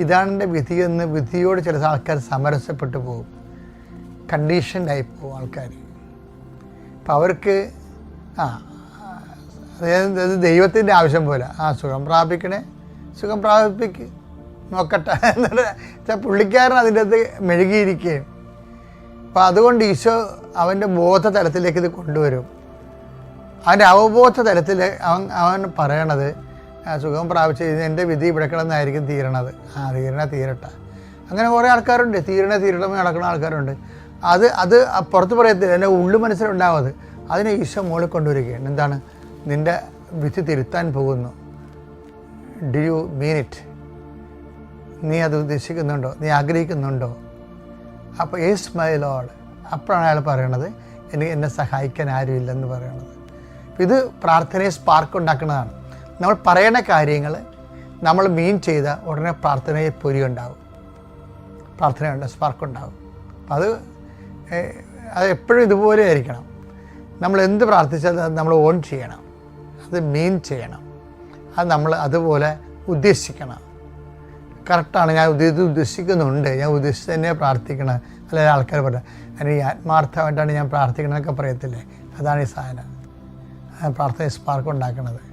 ഇതാണ് എന്റെ വിധി എന്ന് വിധിയോട് ചില ആൾക്കാർ സമരസപ്പെട്ടു പോകും. കണ്ടീഷൻഡായി പോകും ആൾക്കാർ അപ്പം അവർക്ക് ആ അതായത് ദൈവത്തിന്റെ ആവശ്യം പോലെ. ആ സുഖം പ്രാപിക്കണേ സുഖം പ്രാപിപ്പിക്ക് നോക്കട്ടെ എന്നിട്ട് പുള്ളിക്കാരൻ അതിന്റെ അകത്ത് മെഴുകിയിരിക്കുകയും അപ്പം അതുകൊണ്ട് ഈശോ അവന്റെ ബോധ തലത്തിലേക്ക് ഇത് കൊണ്ടുവരും. അവന്റെ അവബോധ തലത്തിൽ അവൻ അവൻ പറയണത് "ആ, സുഖം പ്രാപിച്ച് എന്റെ വിധി ഇവിടെ കിടന്നായിരിക്കും തീരണത്. ആ തീരണ തീരട്ടെ. അങ്ങനെ കുറേ ആൾക്കാരുണ്ട്. തീരണ തീരണമെന്ന് നടക്കുന്ന ആൾക്കാരുണ്ട്. അത് അത് പുറത്ത് പറയത്തില്ല. എന്റെ ഉള്ളു മനസ്സിലുണ്ടാവത്. അതിനെ ഈശോ മുകളിൽ കൊണ്ടുവരികയാണ്. എന്താണ്? നിന്റെ വിധി തിരുത്താൻ പോകുന്നു. ഡു യു മീൻ ഇറ്റ് നീ അത് ഉദ്ദേശിക്കുന്നുണ്ടോ? നീ ആഗ്രഹിക്കുന്നുണ്ടോ? അപ്പോൾ ഏസ് മൈ ലോഡ് അപ്പോഴാണ് അയാൾ പറയണത് എനിക്ക് എന്നെ സഹായിക്കാൻ ആരുമില്ലെന്ന് പറയണത്. ഇത് പ്രാർത്ഥനയെ സ്പാർക്ക് ഉണ്ടാക്കുന്നതാണ്. നമ്മൾ പറയണ കാര്യങ്ങൾ നമ്മൾ മീൻ ചെയ്ത ഉടനെ പ്രാർത്ഥനയിൽ പൊരി ഉണ്ടാവും. പ്രാർത്ഥനയുണ്ട് സ്പാർക്ക് ഉണ്ടാവും. അപ്പം അത് അത് എപ്പോഴും ഇതുപോലെ ആയിരിക്കണം. നമ്മൾ എന്ത് പ്രാർത്ഥിച്ചാലും അത് നമ്മൾ ഓൺ ചെയ്യണം. അത് മീൻ ചെയ്യണം. അത് നമ്മൾ അതുപോലെ ഉദ്ദേശിക്കണം. കറക്റ്റാണ് ഞാൻ ഇത് ഉദ്ദേശിക്കുന്നുണ്ട്. ഞാൻ ഉദ്ദേശിച്ച് തന്നെ പ്രാർത്ഥിക്കണം. അല്ലെങ്കിൽ ആൾക്കാർ പറയാം ഈ ആത്മാർത്ഥമായിട്ടാണ് ഞാൻ പ്രാർത്ഥിക്കണമെന്നൊക്കെ പറയത്തില്ലേ? അതാണ് ഈ സാധനം. പ്രാർത്ഥന സ്പാർക്ക് ഉണ്ടാക്കുന്നത്